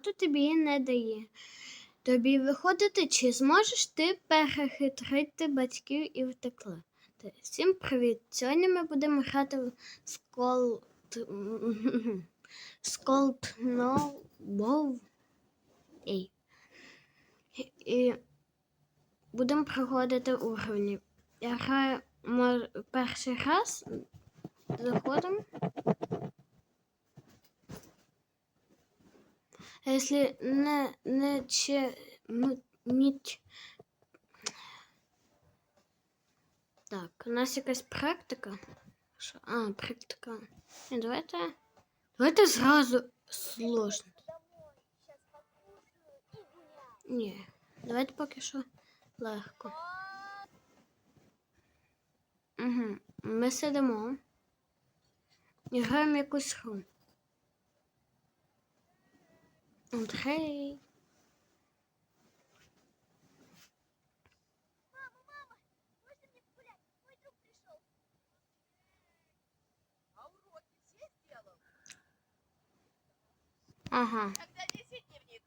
роботу тобі не дає. Тобі виходити, чи зможеш ти перехитрити батьків і втекли? Всім привіт! Сьогодні ми будемо грати в Сколд... Сколд Ноу Ей. І будемо проходити уровні. Я граю перший раз. Заходимо. А если не, не че, ну, ніч... Так, у нас якась практика. Що? А, практика. Ні, давайте. Давайте зразу сложно. Ні, давайте поки що легко. Угу. Ми сидимо. І граємо якусь гру. Андрей. А уроки все сделал? Ага. Тогда неси дневник.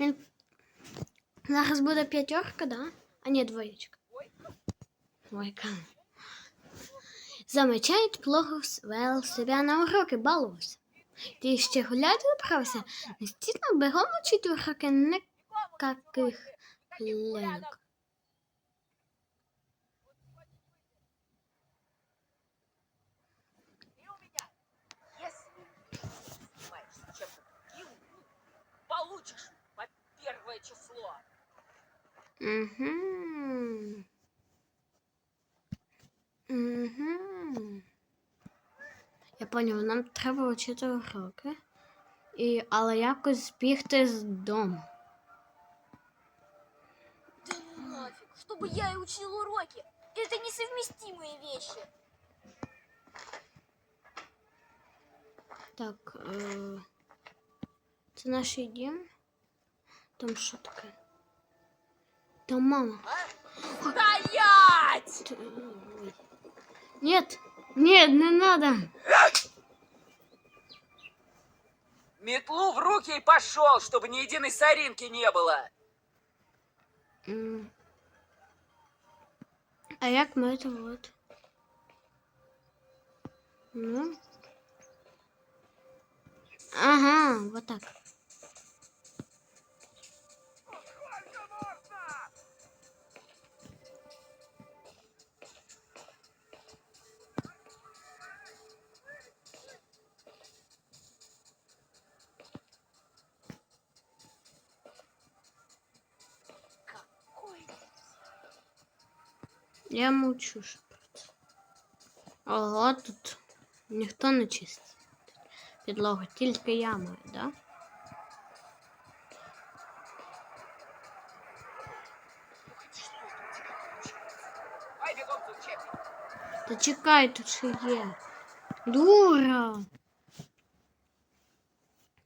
Він... Зараз буде п'ятерка, да? А ні, двоєчка. Ой, Двойка. Замечает плохо вел себя на уроки, балувався. Ти ще гуляти добрався? Настільно бегом учить никаких ляльок. получишь по первое число. Угу. Угу. Я поняв, нам треба вчити уроки. І, але якось збігти з дому. Да ну нафиг, чтобы я и учил уроки. Это несовместимые вещи. Так. Е... Це наш дім. Там що таке? Там мама. Стоять! Т- ой. Нет, Нет, не надо. Метлу в руки и пошел, чтобы ни единой соринки не было. А як ми це от? Ну. Ага, вот так. Я мовчу. що про це. Ого, тут ніхто не чистить. Підлогу, тільки я маю, да? Ай, бегом за учебник. Та чекай, тут ще є. Дура.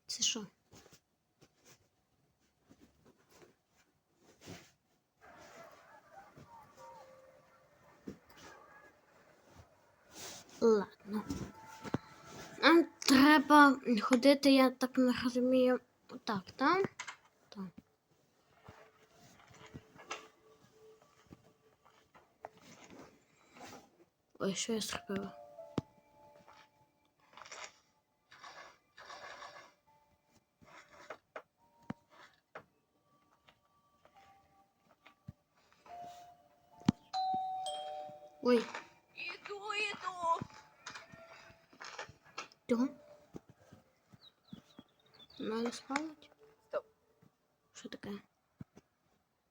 Це що? Ладно. Нам треба ходити, я так не розумію. Так, так? Так. Ой, що я зробила? Ой, чого? Надо спалить? Стоп. Що таке?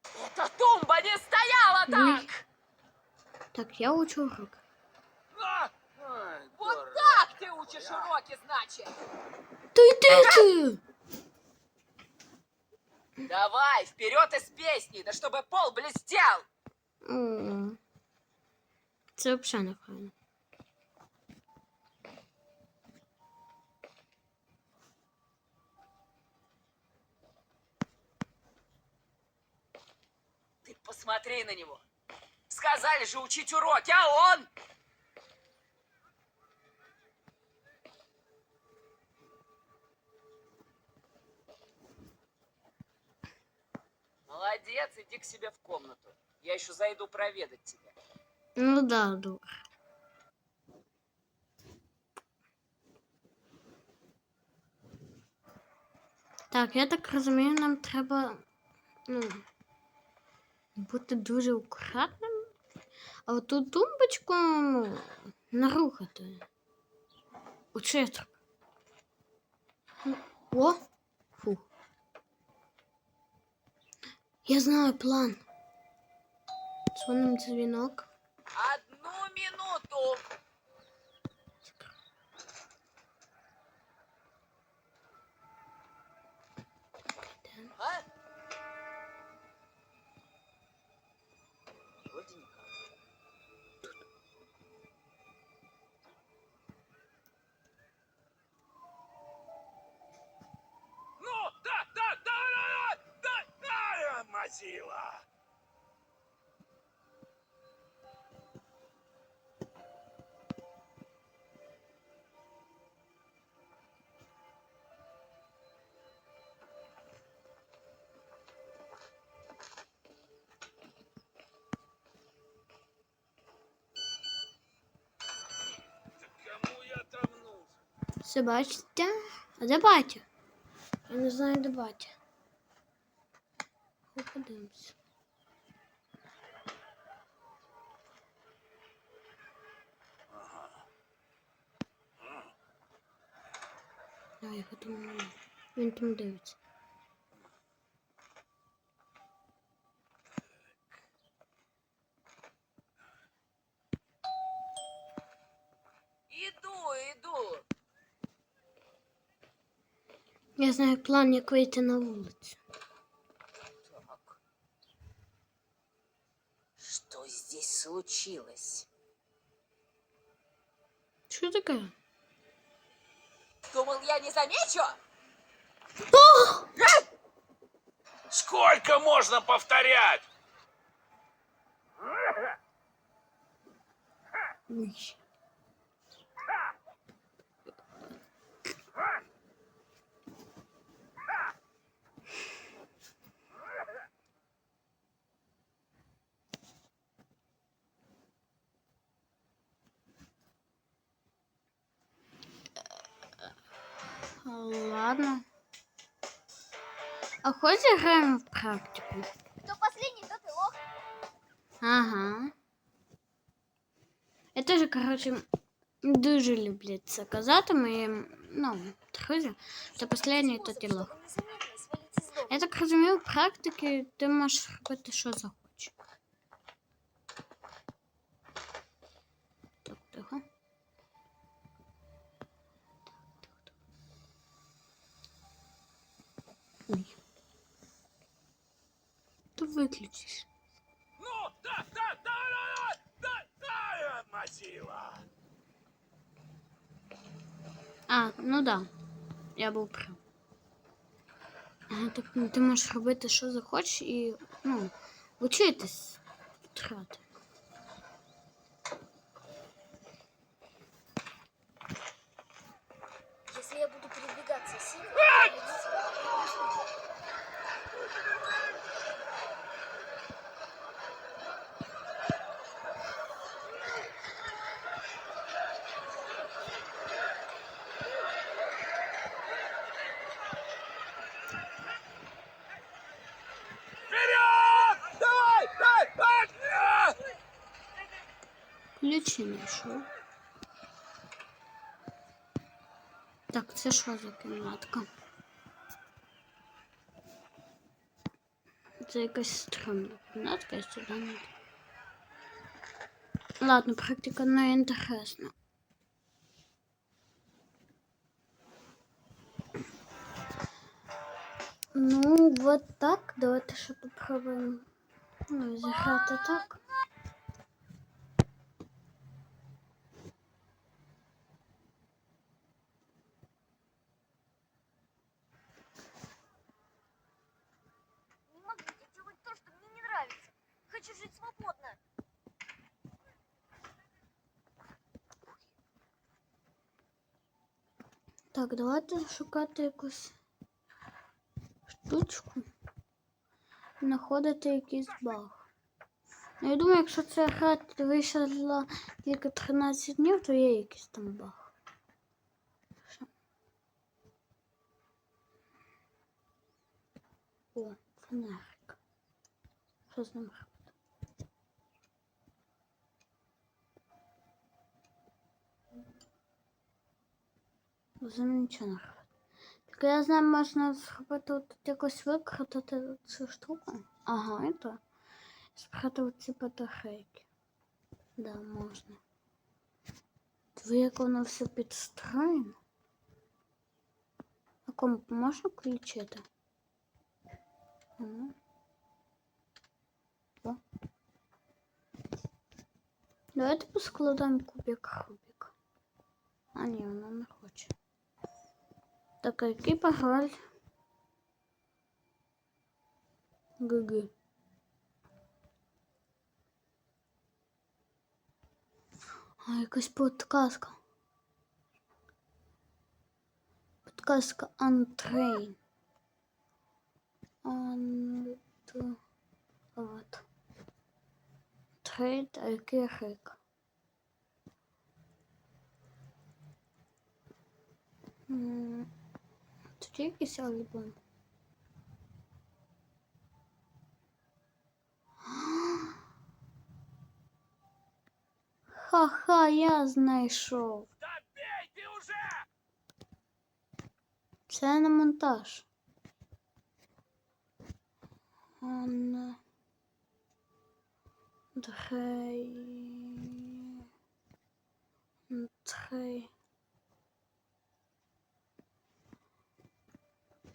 Эта тумба не стояла Ой. так! Так, я учу урок. А! Вот так ты учишь уроки, значит! Та йди ти! Давай, вперед из песни, да чтобы пол блестел! О, Це взагалі не файно. Посмотри на него. Сказали же учить уроки, а он... Молодец, иди к себе в комнату. Я еще зайду проведать тебя. Ну да, дух. Так, я так разумею, нам треба... Ну, бути дуже акуратним. А от ту тумбочку ну, не рухати. Оце треба. О! Фу. Я знаю план. Дзвоним дзвінок. Одну минуту. Все бачите? А де батя? Я не знаю, де батя. Ну, Подивимось. А, його там немає. Він там дивиться. Иду, иду. Я знаю план, як вийти на вулицю. Так. Что здесь случилось? Що таке? Думал, я не замечу? Сколько можно повторять? Ой. Ладно. А хоть играем в практику? Кто последний, тот и лох. Ага. Я теж, коротше, дуже люблю це казати моїм, ну, друзям, що останній то ті лох. Чтобы незаметно свалить из дома. Я так розумію, в практиці ти можеш робити, що захочеш. А, ну да. Я був прав. Ага, Так ти можеш робити, що захочеш, і ну, учитись втрати. Если я буду передвигаться сильно, придется передвигаться. Вперед! Давай, давай, давай! А! Ключі знайшов. Так, це що за кімнатка? Це якась стрімна кімнатка, я сюди не. йду. Ладно, практика не інтересна. Ну, вот так. Давайте ще попробуємо. Ну, зіграти так. Хочу жить свободно. Так, давайте шукати якусь штучку. знаходити якийсь баг. Ну, я думаю, якщо ця гра вийшла тільки 13 днів, то є якийсь там баг. О, фонарик. Що з ним робити? З ним нічого не робити. Так я знаю, можна зробити от якось викрутити цю штуку. Ага, і то. Спрятати ці батарейки. Да, можна. Диви, як воно все підстроєно. А комп можна включити? Ага. О. Давайте поскладаємо кубик Рубік. А ні, вона не хоче. Так, який пароль? ГГ. А, якась подказка. Подказка Untrain. Ан... Вот. Трейд, а який є якийсь альбом. Ха-ха, я знайшов. Уже! Це не монтаж. Он... Дрей... Дрей...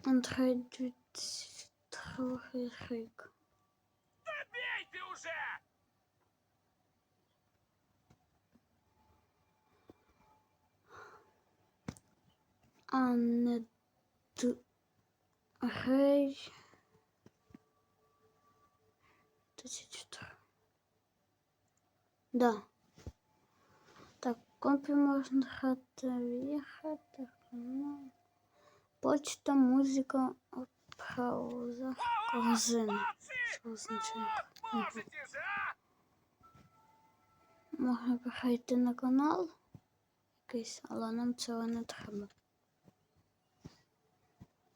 Андрей 2002 рік. Да бей ты уже! А не Дрей... 2004. Да. Так, компі можна грати в'їхати. ну, Почта, музика, пауза, корзина. Молодцы! Що означає? Вот можете же, а! Можна перейти на канал якийсь, але нам цього не треба.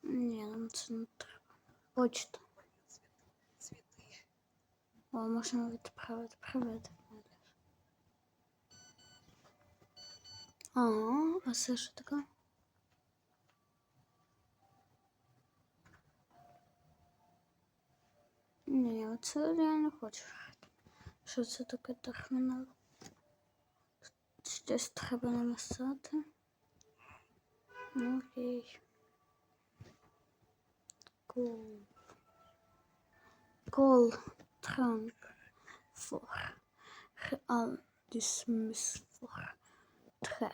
Ні, нам це не треба. Почта. Цветы. О, можна відправити. Привіт. Ага, а це що таке? Ні, оце я не хочу. Що це таке термінал? Щось треба написати. Ну, окей. Кол. Кол. Транк. For. Real. Dismiss for. Tre.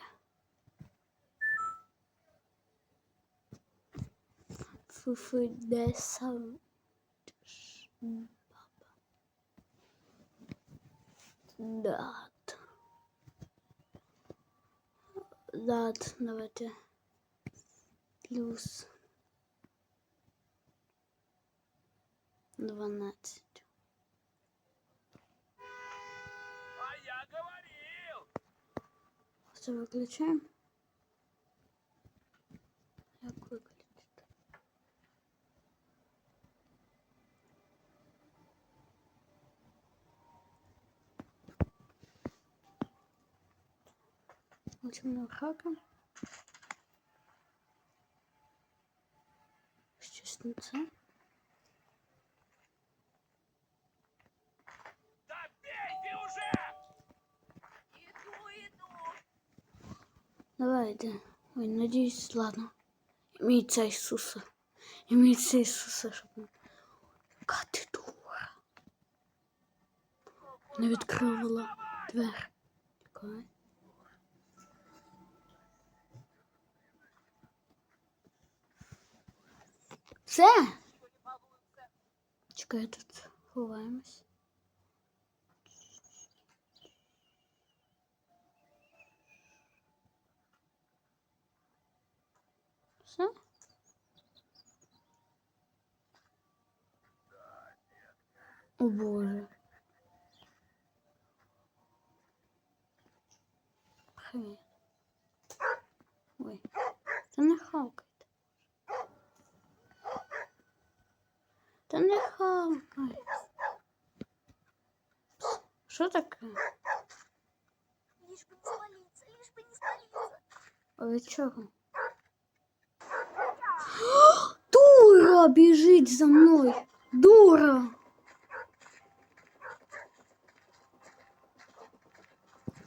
Fufu descend. Дат. Дат, давайте. Плюс. Дванадцать. А я говорил! Все выключаем. Як виключити? Учимо хака. Щось не це. Да бей ты уже! Иду, иду. Давайте. Ой, надіюсь, ладно. Імійця Ісуса. Імійця Ісуса, щоб не... Яка ти дура. Не відкривала двері. Чекай. Балуются? Чекай, тут ховаємось. Все? О боже. Ой, та не хавкайте. Та не хавкай. Що таке? Лишь бы не спалиться, лишь бы не спалиться. А від чого? Дура біжить за мною. Дура.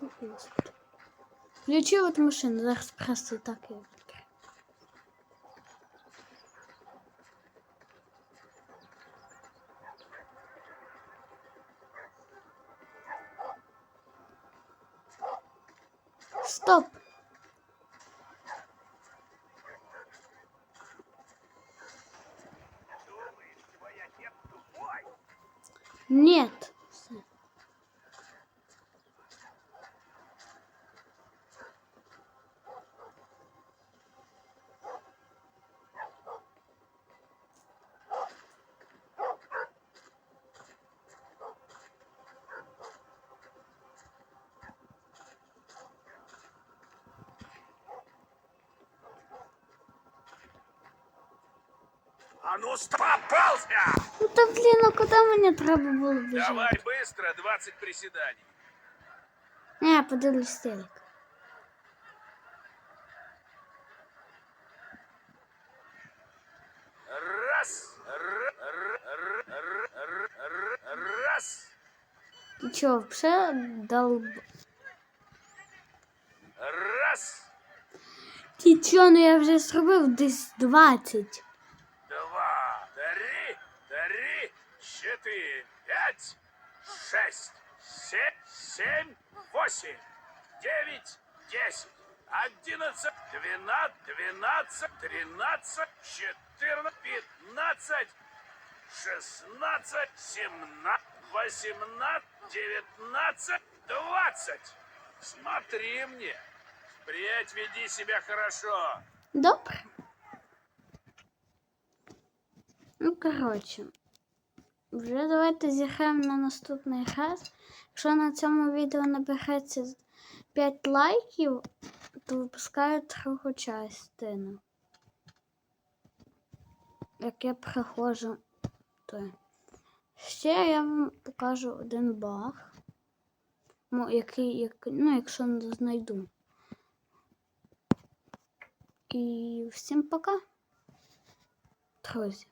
О, Господи. Включи от машину, зараз просто так і Stop. А ну, ст- попался! Ну та блін, ну куди мені треба було біжати? Давай быстро, 20 приседаний. Не, я подивлюсь телек. Раз, р- р- р- р- р- р- раз, Ти чого, вже долб... раз, Ти чого, ну я вже зробив десь 20. Восемь, девять, десять, одиннадцать, двенадцать, двенадцать, тринадцать, четырнадцать, пятнадцать, шестнадцать, семнадцать, восемнадцать, девятнадцать, двадцать. Смотри мне. Впредь веди себя хорошо. Добре. Ну, коротше, вже давайте зіграємо на наступний раз. Якщо на цьому відео набереться 5 лайків, то випускаю другу частину. Як я проходжу той. Ще я вам покажу один баг. Ну, який, як, ну, якщо не знайду. І всім пока, друзі.